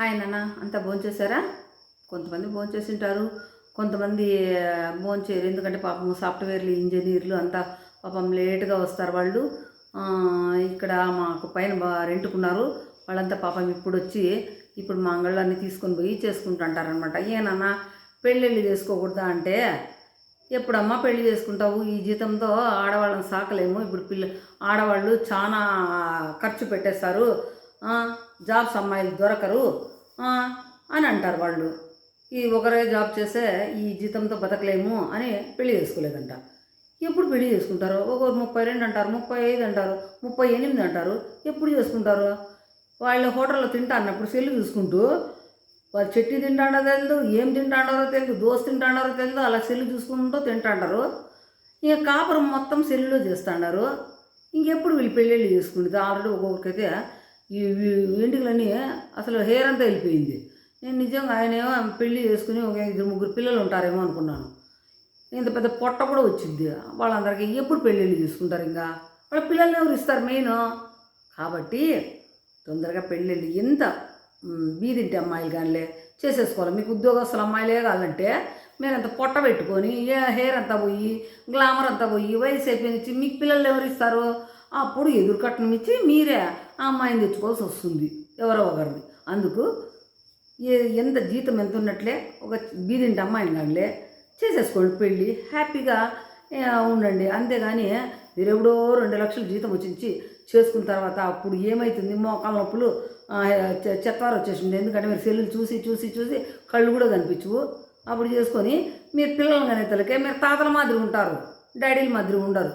Hi నాన్న అంతా భోంచేశారా? కొంతమంది భోంచేసి ఉంటారు కొంతమంది భోంచేయరు. ఎందుకంటే పాపం సాఫ్ట్వేర్లు ఇంజనీర్లు అంతా పాపం లేట్గా వస్తారు వాళ్ళు. ఇక్కడ మాకు పైన రెంటుకున్నారు రెంట్కున్నారు. వాళ్ళంతా పాపం ఇప్పుడు వచ్చి ఇప్పుడు మా అంగళ్ళన్నీ తీసుకొని పోయి చేసుకుంటుంటారనమాట ఏనన్న పెళ్ళిళ్ళు చేసుకోకూడదా అంటే ఎప్పుడమ్మా పెళ్ళి చేసుకుంటావు? ఈ జీతంతో ఆడవాళ్ళని సాకలేము. ఇప్పుడు పిల్ల ఆడవాళ్ళు చాలా ఖర్చు పెట్టేస్తారు. జాబ్స్ అమ్మాయిలు దొరకరు. అని అంటారు వాళ్ళు. ఈ ఒకరే జాబ్ చేస్తే ఈ జీతంతో బతకలేము అని పెళ్ళి చేసుకోలేదంట. ఎప్పుడు పెళ్ళి చేసుకుంటారు? ఒకరు ముప్పై రెండు అంటారు ముప్పై ఐదు అంటారు ముప్పై ఎనిమిది అంటారు. ఎప్పుడు చేసుకుంటారు? వాళ్ళు హోటల్లో తింటా అన్నప్పుడు సెల్లు చూసుకుంటూ వాళ్ళు చెట్టి తింటాడో తెలియదు ఏం తింటాడారో తెలియదు దోశ తింటాడారో తెలియదు అలా సెల్లు చూసుకుంటూ తింటాడారు. ఇక కాపురం మొత్తం సెల్లులో చేస్తాడారు. ఇంకెప్పుడు వీళ్ళు పెళ్ళిళ్ళు చేసుకుంటుంది ఆల్రెడీ ఒక్కొక్కరికైతే ఈ వీ- వెంట్రుకలన్నీ అసలు హెయిర్ అంతా వెళ్ళిపోయింది. నేను నిజంగా ఆయనేమో పెళ్ళి చేసుకుని ఒక ఇద్దరు ముగ్గురు పిల్లలు ఉంటారేమో అనుకున్నాను. ఇంత పెద్ద పొట్ట కూడా వచ్చింది. వాళ్ళందరికీ ఎప్పుడు పెళ్ళిళ్ళు చేసుకుంటారు ఇంకా? వాళ్ళ పిల్లల్ని ఎవరు ఇస్తారు మెయిన్ కాబట్టి తొందరగా పెళ్ళిళ్ళు ఎంత మ్, బీదింటి అమ్మాయిలు కానిలే చేసేసుకోవాలి. మీకు ఉద్యోగస్తుల అమ్మాయిలే కావాలంటే మీరు అంత పొట్ట పెట్టుకొని ఏ హెయిర్ అంతా పోయి గ్లామర్ అంతా పోయి వయసు అయిపోయింది మీకు పిల్లలు ఎవరు ఇస్తారు? అప్పుడు ఎదురు కట్నం ఇచ్చి మీరే ఆ అమ్మాయిని తెచ్చుకోవాల్సి వస్తుంది ఎవరో ఒకరిది. అందుకు ఏ ఎంత జీతం ఎంత ఉన్నట్లే ఒక బీదింటి అమ్మాయిని కానిలే చేసేసుకోండి పెళ్ళి హ్యాపీగా ఉండండి. అంతేగాని మీరు రెండు లక్షలు జీతం వచ్చించి చేసుకున్న తర్వాత అప్పుడు ఏమవుతుంది మోకాల నొప్పులు ఆ, చెత్తారు వచ్చేసింది. ఎందుకంటే మీరు సెల్లులు చూసి చూసి చూసి కళ్ళు కూడా కనిపించవు. అప్పుడు చేసుకొని మీరు పిల్లలు కానీ తలకే మీరు తాతల మాదిరి ఉంటారు డాడీల మాదిరి ఉండరు.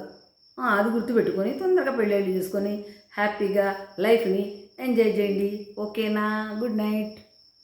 అది గుర్తుపెట్టుకొని తొందరగా పెళ్ళిళ్ళు చేసుకొని హ్యాపీగా లైఫ్ని ఎంజాయ్ చేయండి. ఓకేనా? Good night.